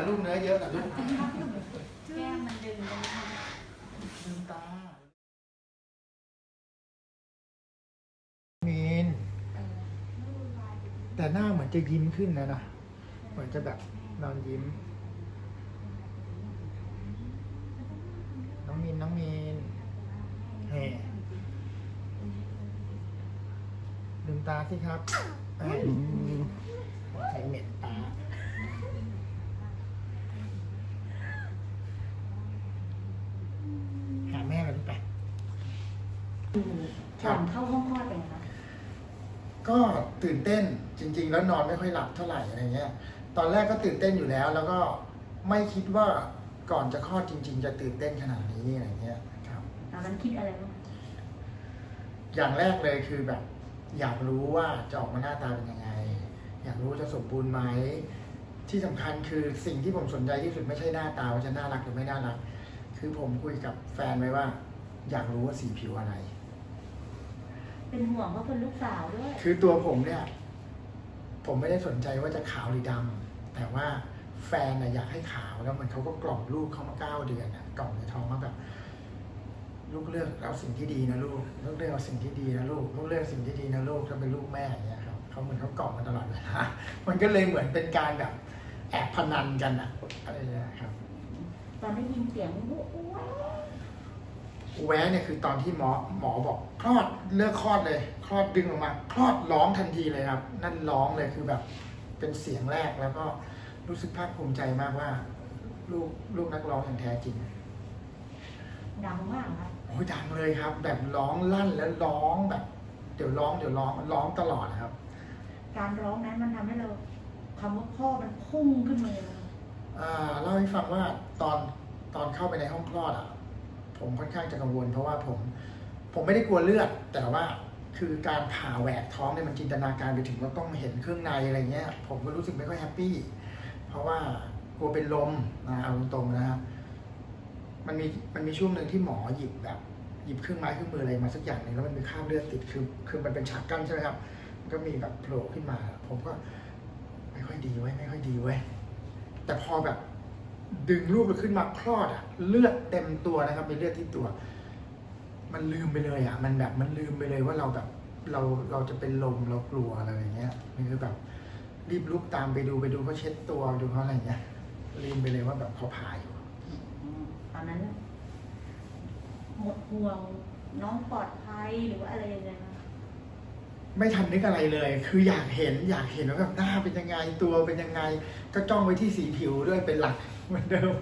นะลูกเนื้อเยอะนะลูกแก้มมันดึงตรงนี้ลืมตามีนแต่หน้าเหมือนจะยิ้มขึ้นนะนะเหมือนจะแบบนอนยิ้ม น้องมีนน้องมีนเฮ้ลืมตาสิครับเอ้ยใส่เหม็นตา หาแม่กันลูกไป ก่อนเข้าห้องคลอดเป็นไงคะก็ตื่นเต้นจริง ๆ แล้วนอนไม่ค่อยหลับเท่าไหร่อะไรเงี้ย ตอนแรกก็ตื่นเต้นอยู่แล้ว แล้วก็ไม่คิดว่าก่อนจะคลอดจริง ๆ จะตื่นเต้นขนาดนี้อะไรเงี้ยครับตอนนั้นคิดอะไรบ้างอย่างแรกเลยคือแบบ อยากรู้ว่าจะออกมาหน้าตาเป็นยังไง อยากรู้จะสมบูรณ์ไหมที่สำคัญคือสิ่งที่ผมสนใจที่สุดไม่ใช่หน้าตาว่าจะน่ารักหรือไม่น่ารัก คือผมคุยกับแฟนไว้ว่า อยากรู้ว่าสีผิวอะไร เป็นห่วงเพราะเป็นลูกสาวด้วย คือตัวผมเนี่ย ผมไม่ได้สนใจว่าจะขาวหรือดำแต่ว่าแฟนน่ะอยากให้ขาวแล้วมันเขาก็กล่อมลูกเขามาเก้าเดือนน่ะกล่อมในท้องมาแบบ ลูกเลือกเอาสิ่งที่ดีนะลูกลูกเลือกเอาสิ่งที่ดีนะลูกลูกเลือกสิ่งที่ดีนะลูกถ้าเป็นลูกแม่อย่างเงี้ยครับเขาเหมือนเขากล่อมมาตลอดเวลามันก็เลยเหมือนเป็นการแบบ แอบพนันกันอะอะไรอย่างเงี้ยครับ ตอนได้ยินเสียงโอ้โห แวะเนี่ยคือตอนที่หมอหมอบอกคลอดเลิกคลอดเลย คลอดดึงออกมา คลอดร้องทันทีเลยครับ นั่นร้องเลยคือแบบเป็นเสียงแรกแล้วก็รู้สึกภาคภูมิใจมากว่า ลูกลูกนักร้องอย่างแท้จริงดังมากครับโอ้ยดังเลยครับ แบบร้องลั่นแล้วร้องแบบ เดี๋ยวร้องเดี๋ยวร้องร้องตลอดนะครับ การร้องนั้นมันทำให้เราคำว่าพ่อมันพุ่งขึ้นมาเลยนะอ่าเล่าให้ฟังว่าตอนตอนเข้าไปในห้องคลอดอะ ผมค่อนข้างจะกังวล เพราะว่าผมผมไม่ได้กลัวเลือด แต่ว่าคือการผ่าแหวกท้องเนี่ยมันจินตนาการไปถึงว่าต้องเห็นเครื่องในอะไรเงี้ย ผมก็รู้สึกไม่ค่อยแฮปปี้เพราะว่ากลัวเป็นลมนะเอาตรงๆนะครับมันมีมันมีช่วงหนึ่งที่หมอหยิบแบบหยิบเครื่องไม้เครื่องมืออะไรมาสักอย่างหนึ่งแล้วมันมีคราบเลือดติดคือคือมันเป็นฉากกั้นใช่ไหมครับก็มีแบบโผล่ขึ้นมา ผมก็ไม่ค่อยดีไว้ยไม่ค่อยดีไว้ยแต่พอแบบ ดึงลูกเราขึ้นมาคลอดอะเลือดเต็มตัวนะครับมีเลือดที่ตัว มันลืมไปเลยอะมันแบบมันลืมไปเลยว่าเราแบบเราเราจะเป็นลมเรากลัวอะไรอย่างเงี้ยมันคือแบบรีบลุกตามไปดูไปดูเขาเช็ดตัวดูเขาอะไรอย่างเงี้ยลืมไปเลยว่าแบบเขาผ่าอยู่อืมตอนนั้น หมดห่วงน้องปลอดภัยหรือว่าอะไรยังไงนะไม่ทันนึกอะไรเลย คืออยากเห็นอยากเห็นว่าแบบหน้าเป็นยังไงตัวเป็นยังไง ก็จ้องไปที่สีผิวด้วยเป็นหลัก เหมือนเดิม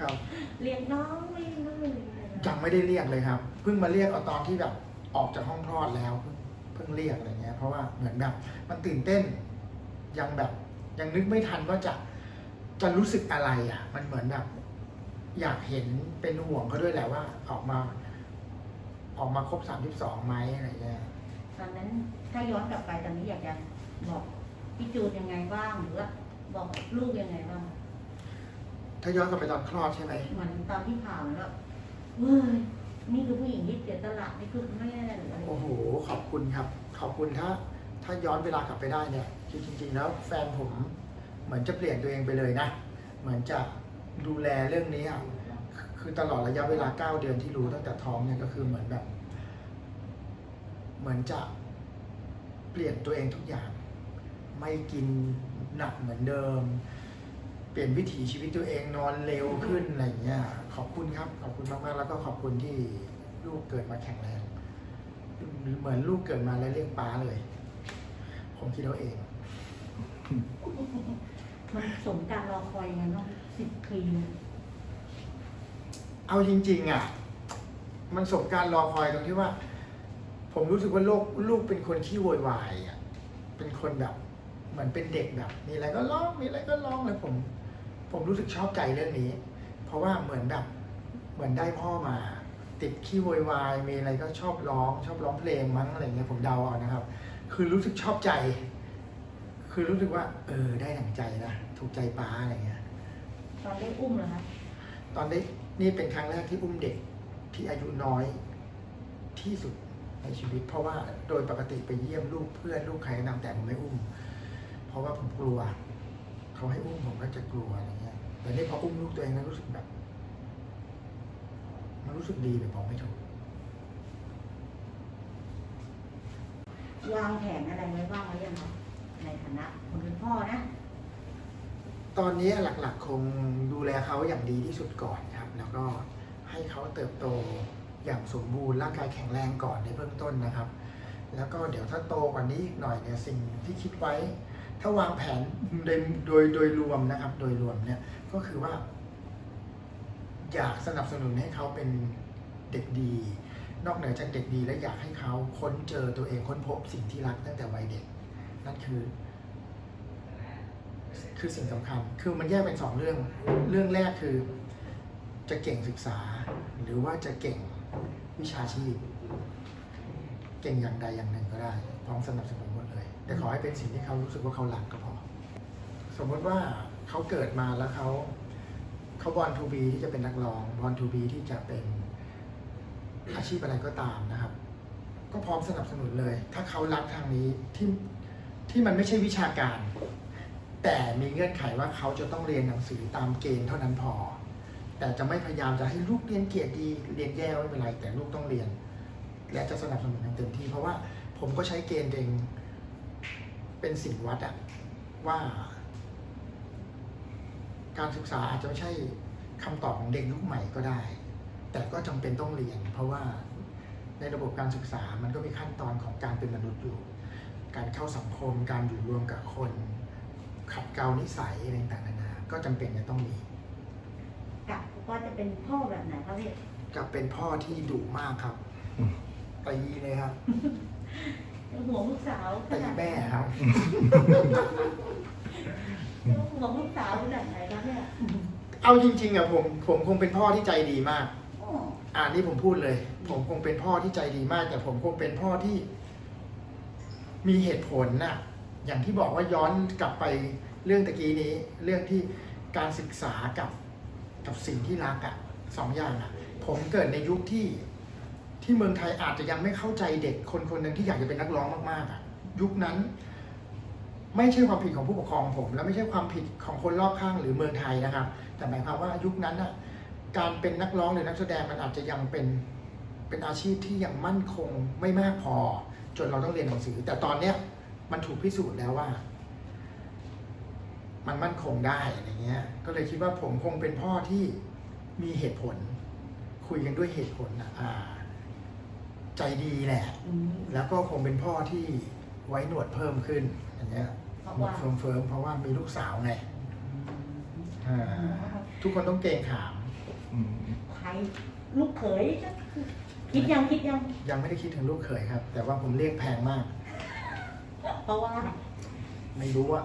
ครับ เรียกน้องไม่ไม่เลยนะยังไม่ได้เรียกเลยครับ เพิ่งมาเรียกเอาตอนที่แบบออกจากห้องคลอดแล้ว เพิ่งเรียกอะไรเงี้ย เพราะว่าเหมือนแบบ มันตื่นเต้น ยังแบบ ยังนึกไม่ทันว่าจะจะรู้สึกอะไรอะ มันเหมือนแบบ อยากเห็นเป็นห่วงเขาด้วยแหละว่า ออกมา ออกมาครบสามสิบสองไหมอะไรเงี้ยตอนนั้นถ้าย้อนกลับไปตอนนี้อยากจะบอกพี่จูนยังไงบ้างหรือว่าบอกลูกยังไงบ้าง ถ้าย้อนกลับไปตอนคลอดใช่ไหมเหมือนตอนที่ผ่ามันก็เว้ยนี่คือผู้หญิงที่เสียสละนี่คือแม่หรืออะไรโอ้โห ขอบคุณครับ ขอบคุณถ้า ถ้าย้อนเวลากลับไปได้เนี่ยคือจริง ๆ แล้วแฟนผมเหมือนจะเปลี่ยนตัวเองไปเลยนะ เหมือนจะดูแลเรื่องนี้อะคือคือตลอดระยะเวลาเก้าเดือนที่รู้ตั้งแต่ท้องเนี่ยก็คือเหมือนแบบ เหมือนจะเปลี่ยนตัวเองทุกอย่าง ไม่กินหนักเหมือนเดิม เปลี่ยนวิถีชีวิตตัวเองนอนเร็วขึ้นอะไรอย่างเงี้ยขอบคุณครับ ขอบคุณมากๆ แล้วก็ขอบคุณที่ลูกเกิดมาแข็งแรง เหมือนลูกเกิดมาแล้วเรียกป้าเลย ผมคิดเอาเอง มันสมการรอคอยยังไงบ้างสิบปีเอาจริง ๆ อะ มันสมการรอคอยตรงที่ว่า ผมรู้สึกว่าลูกลูกเป็นคนขี้โวยวายอะเป็นคนแบบเหมือนเป็นเด็กแบบ มีอะไรก็ร้อง มีอะไรก็ร้องเลยผม ผมรู้สึกชอบใจเรื่องนี้ เพราะว่าเหมือนแบบเหมือนได้พ่อมา ติดขี้โวยวายมีอะไรก็ชอบร้อง ชอบร้องเพลงมั้งอะไรเงี้ยผมเดาเอานะครับ คือรู้สึกชอบใจ คือรู้สึกว่า เออได้หนังใจนะถูกใจป้าอะไรเงี้ย ตอนได้อุ้มเหรอคะตอนนี้นี่เป็นครั้งแรกที่อุ้มเด็กที่อายุน้อยที่สุดในชีวิต เพราะว่าโดยปกติไปเยี่ยมลูกเพื่อนลูกใครก็ตามแต่ผมไม่อุ้ม เพราะว่าผมกลัว เขาเขาให้อุ้มผมก็จะกลัวอะไรเงี้ย แต่นี่พออุ้มลูกตัวเองแล้วรู้สึกแบบ มันรู้สึกดีแบบบอกไม่ถูก วางแผนอะไรไว้บ้างหรือยังคะในฐานะคนเป็นพ่อนะ ตอนนี้หลักๆ คงดูแลเขาอย่างดีที่สุดก่อนครับ แล้วก็ให้เขาเติบโตอย่างสมบูรณ์ร่างกายแข็งแรงก่อนในเบื้องต้นนะครับ แล้วก็เดี๋ยวถ้าโตกว่านี้อีกหน่อยเนี่ยสิ่งที่คิดไว้ ถ้าวางแผนโดยโดยโดยรวมนะครับ โดยรวมเนี่ยก็คือว่า อยากสนับสนุนให้เขาเป็นเด็กดี นอกเหนือจากเด็กดี และอยากให้เขาค้นเจอตัวเองค้นพบสิ่งที่รักตั้งแต่วัยเด็ก นั่นคือ คือสิ่งสำคัญ คือมันแยกเป็นสองเรื่อง เรื่องแรกคือ จะเก่งศึกษา หรือว่าจะเก่งวิชาชีพ เก่งอย่างใดอย่างหนึ่งก็ได้พร้อมสนับสนุนหมดเลย แต่ขอให้เป็นสิ่งที่เขารู้สึกว่าเขาหลักก็พอ สมมติว่าเขาเกิดมาแล้วเขาเขาบอลทูบีที่จะเป็นนักร้องบอลทูบีที่จะเป็นอาชีพอะไรก็ตามนะครับ ก็พร้อมสนับสนุนเลย ถ้าเขารักทางนี้ที่ที่มันไม่ใช่วิชาการ แต่มีเงื่อนไขว่าเขาจะต้องเรียนหนังสือตามเกณฑ์เท่านั้นพอ แต่จะไม่พยายามจะให้ลูกเรียนเกียรติดีเรียนแย่ไม่เป็นไรแต่ลูกต้องเรียน และจะสนับสนุนอย่างเต็มที่เพราะว่าผมก็ใช้เกณฑ์เอง เป็นสิ่งวัดอะว่า การศึกษาอาจจะไม่ใช่คำตอบของเด็กยุคใหม่ก็ได้ แต่ก็จำเป็นต้องเรียน เพราะว่าในระบบการศึกษามันก็มีขั้นตอนของการเป็นมนุษย์อยู่ การเข้าสังคม การอยู่รวมกับคน ขัดเกลานิสัยอะไรต่างๆนานาก็จำเป็นจะต้องมีกับก็จะเป็นพ่อแบบไหนครับพี่กับเป็นพ่อที่ดุมากครับตีเลยครับ ห่วงลูกสาวขตีนาดไหนแม่ครับ ห่วงลูกสาวขนาดไหนครับเนี่ยเอาจริงๆอะผมผมคงเป็นพ่อที่ใจดีมาก อ๋ออ่านี่ผมพูดเลย ผมคงเป็นพ่อที่ใจดีมาก แต่ผมคงเป็นพ่อที่ มีเหตุผลน่ะ อย่างที่บอกว่าย้อนกลับไปเรื่องตะกี้นี้ เรื่องที่การศึกษากับกับสิ่งที่รักอะสองอย่างอะผมเกิดในยุคที่ ที่เมืองไทยอาจจะยังไม่เข้าใจเด็กคนคนหนึ่งที่อยากจะเป็นนักร้องมากๆอะยุคนั้น ไม่ใช่ความผิดของผู้ปกครองผม และไม่ใช่ความผิดของคนรอบข้างหรือเมืองไทยนะครับ แต่หมายความว่ายุคนั้นอะการเป็นนักร้องหรือนักแสดงมันอาจจะยังเป็นเป็นอาชีพที่ยังมั่นคงไม่มากพอ จนเราต้องเรียนหนังสือ แต่ตอนเนี้ยมันถูกพิสูจน์แล้วว่า มันมั่นคงได้อะไรเงี้ย ก็เลยคิดว่าผมคงเป็นพ่อที่มีเหตุผล คุยกันด้วยเหตุผลนะอ่า ใจดีแหละ อืม แล้วก็คงเป็นพ่อที่ไว้หนวดเพิ่มขึ้นอย่างเงี้ยเพราะหนวว่าดเฟิร์มๆเพราะว่ามีลูกสาวไงอ่าทุกคนต้องเกรงขามอืมใครลูกเขยคิดยังคิดยัง ยังไม่ได้คิดถึงลูกเขยครับ แต่ว่าผมเรียกแพงมาก เพราะว่าไม่รู้ว่า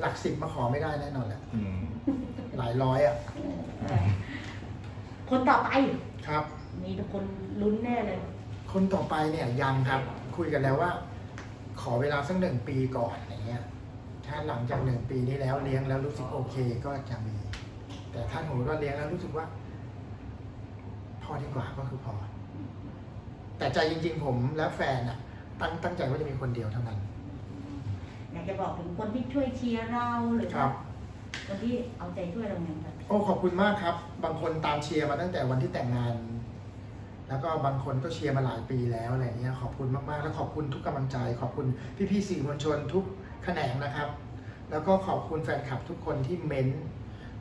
หลักสิบมาขอไม่ได้แน่นอนแหละอืมหลายร้อยอะคนต่อไป ครับ มีคนลุ้นแน่เลย คนต่อไปเนี่ยยังครับ คุยกันแล้วว่า ขอเวลาสักหนึ่งปีก่อนอย่างเงี้ย ถ้าหลังจากหนึ่งปีนี้แล้วเลี้ยงแล้วรู้สึกโอเคก็จะมี แต่ถ้าหนูว่าเลี้ยงแล้วรู้สึกว่า พอดีกว่าก็คือพอ แต่ใจจริง ๆ ผมและแฟนอะตั้งตั้งใจว่าจะมีคนเดียวเท่านั้น อยากจะบอกถึงคนที่ช่วยเชียร์เราหรือครัว่าบ คนที่เอาใจช่วยเราไงครับโอ้ขอบคุณมากครับ บางคนตามเชียร์มาตั้งแต่วันที่แต่งงาน แล้วก็บางคนก็เชียร์มาหลายปีแล้วอะไรเงี้ยขอบคุณมากๆ แล้วขอบคุณทุกกำลังใจ ขอบคุณพี่ๆสื่อมวลชนทุกแขนงนะครับ แล้วก็ขอบคุณแฟนคลับทุกคนที่เม้นต์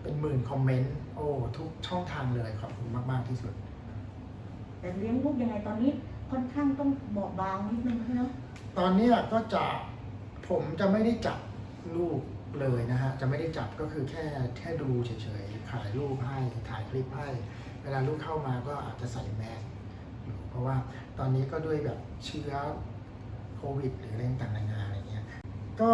เป็นหมื่นคอมเมนต์โอ้ทุกช่องทางเลยขอบคุณมากๆที่สุด แต่เลี้ยงลูกยังไงตอนนี้ค่อนข้างต้องบอกบางนิดนึงเนาะตอนเนี้ยก็จะผมจะไม่ได้จับลูกเลยนะฮะ จะไม่ได้จับก็คือแค่แค่ดูเฉยๆถ่ายรูปให้ถ่ายคลิปให้ เวลาลูกเข้ามาก็อาจจะใส่แมสอยู่เพ ราะว่าตอนนี้ก็ด้วยแบบเชื้อโควิด หรืออะไรต่างๆนานาอะไรเงี้ยก็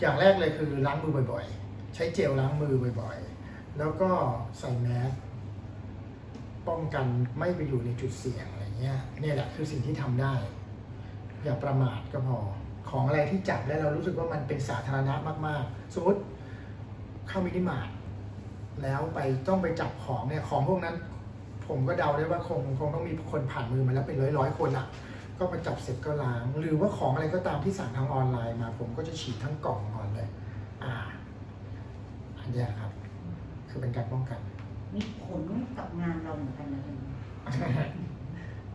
อย่างแรกเลยคือล้างมือบ่อยๆ ใช้เจลล้างมือบ่อยๆ แล้วก็ใส่แมสป้องกันไม่ไปอยู่ในจุดเสี่ยงอะไรเงี้ยเนี่ยแหละคือสิ่งที่ทำได้ อย่าประมาทก็พอของอะไรที่จับแล้วเรารู้สึกว่ามันเป็นสาธารณะมากๆ สมมติเข้ามินิมาร์ทแล้วไปต้องไปจับของเนี่ยของพวกนั้น ผมก็เดาได้ว่าคงคงต้องมีคนผ่านมือมาแล้วเป็นร้อยร้อยๆคนอะ ก็มาจับเสร็จก็ล้าง หรือว่าของอะไรก็ตามที่สั่งทางออนไลน์มา ผมก็จะฉีดทั้งกล่องก่อนเลย อ่าเนี่ยครับ คือเป็นการป้องกัน มีผลกับงานเราเหมือนกันนะ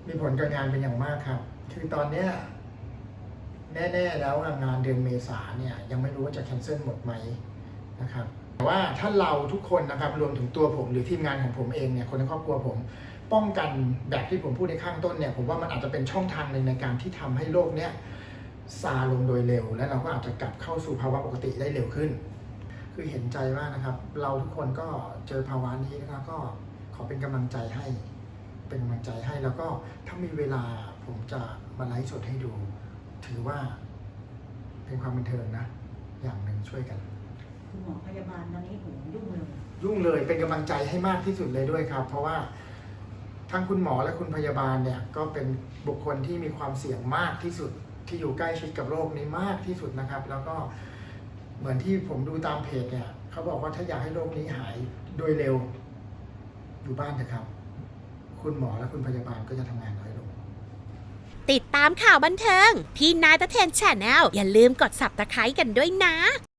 มีผลกับงานเป็นอย่างมากครับ คือตอนเนี้ยแน่ ๆ แล้วงานเดือนเมษาเนี่ย ยังไม่รู้ว่าจะแคนเซิลหมดไหมนะครับแต่ ว่าถ้าเราทุกคนนะครับรวมถึงตัวผมหรือทีมงานของผมเองเนี่ยคนในครอบครัวผม ป้องกันแบบที่ผมพูดในข้างต้นเนี่ยผมว่ามันอาจจะเป็นช่องทางหนึ่งในการที่ทำให้โลกเนี้ยซาลงโดยเร็ว และเราก็อาจจะกลับเข้าสู่ภาวะปกติได้เร็วขึ้น คือเห็นใจมากนะครับ เราทุกคนก็เจอภาวะนี้นะครับก็ขอเป็นกำลังใจให้ เป็นกำลังใจให้แล้วก็ถ้ามีเวลาผมจะมาไลฟ์สดให้ดู ถือว่าเป็นความบันเทิงนะ อย่างหนึ่งช่วยกัน คุณหมอพยาบาลตอนนี้ผมยุ่งเลยยุ่งเลยเป็นกำลังใจให้มากที่สุดเลยด้วยครับ เพราะว่าทั้งคุณหมอและคุณพยาบาลเนี่ยก็เป็นบุคคลที่มีความเสี่ยงมากที่สุดที่อยู่ใกล้ชิดกับโรคนี้มากที่สุดนะครับ แล้วก็เหมือนที่ผมดูตามเพจเนี่ยเขาบอกว่าถ้าอยากให้โรคนี้หายโดยเร็วอยู่บ้านเถอะครับ คุณหมอและคุณพยาบาลก็จะทำงานน้อยลง ติดตามข่าวบันเทิง ที่นายตะเทนแชนแนลอย่าลืมกด subscribe กันด้วยนะ